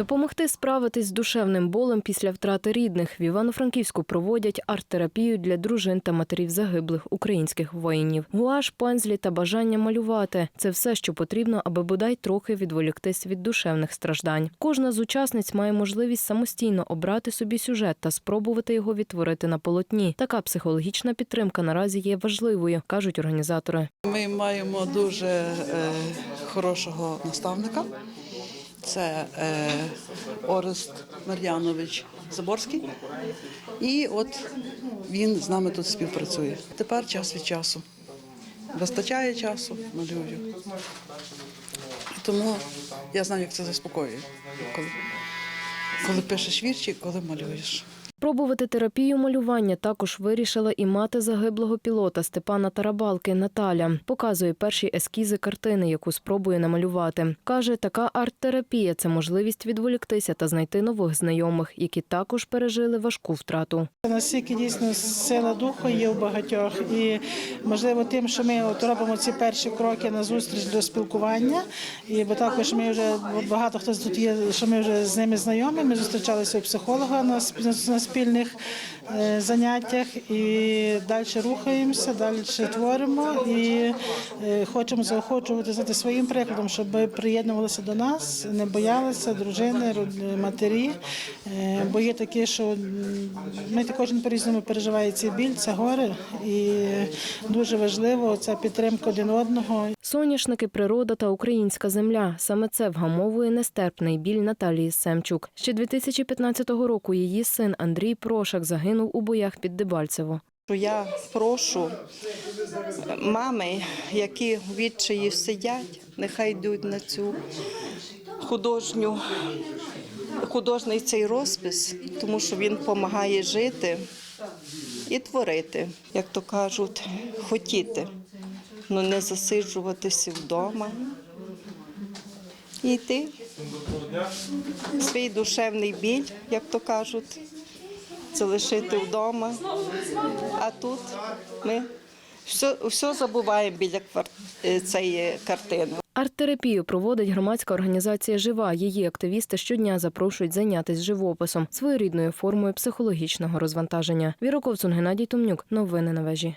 Допомогти справитись з душевним болем після втрати рідних в Івано-Франківську проводять арт-терапію для дружин та матерів загиблих українських воїнів. Гуаш, пензлі та бажання малювати це все, що потрібно, аби бодай трохи відволіктись від душевних страждань. Кожна з учасниць має можливість самостійно обрати собі сюжет та спробувати його відтворити на полотні. Така психологічна підтримка наразі є важливою, кажуть організатори. Ми маємо дуже е, хорошого наставника. Це е, Орест Мар'янович Заборський. І от він з нами тут співпрацює. Тепер час від часу. Вистачає часу, малюю. Тому я знаю, як це заспокоює, коли, коли пишеш вірші, коли малюєш. Пробувати терапію малювання також вирішила і мати загиблого пілота Степана Тарабалки Наталя. Показує перші ескізи картини, яку спробує намалювати. Каже, така арт-терапія це можливість відволіктися та знайти нових знайомих, які також пережили важку втрату. Наскільки дійсно сила духу є у багатьох, і можливо тим, що ми от робимо ці перші кроки на зустріч до спілкування, і бо також ми вже багато хто тут є, що ми вже з ними знайомі. Ми зустрічалися у психолога на сп- на спільних е, заняттях і далі рухаємося, далі творимо і е, хочемо заохочувати знаєте, своїм прикладом, щоб приєднувалися до нас, не боялися дружини, матері. Е, Бо є такі, що м, знаєте, кожен по-різному переживає цей біль, це горе, і дуже важливо ця підтримка один одного. Соняшники, природа та українська земля. Саме це вгамовує нестерпний біль Наталії Семчук. Ще 2015 року її син Андрій Прошак загинув у боях під Дебальцево. я прошу мами, які в відчаї сидять, нехай йдуть на цю художню, художній цей розпис, тому що він допомагає жити і творити, як то кажуть, хотіти, але не засиджуватися вдома і йти. Свій душевний біль, як то кажуть, залишити вдома. А тут ми все, все забуваємо біля е, цієї картини. Арт-терапію проводить громадська організація Жива. Її активісти щодня запрошують зайнятися живописом, своєрідною формою психологічного розвантаження. Віроковсун Геннадій Томнюк. Новини на вежі.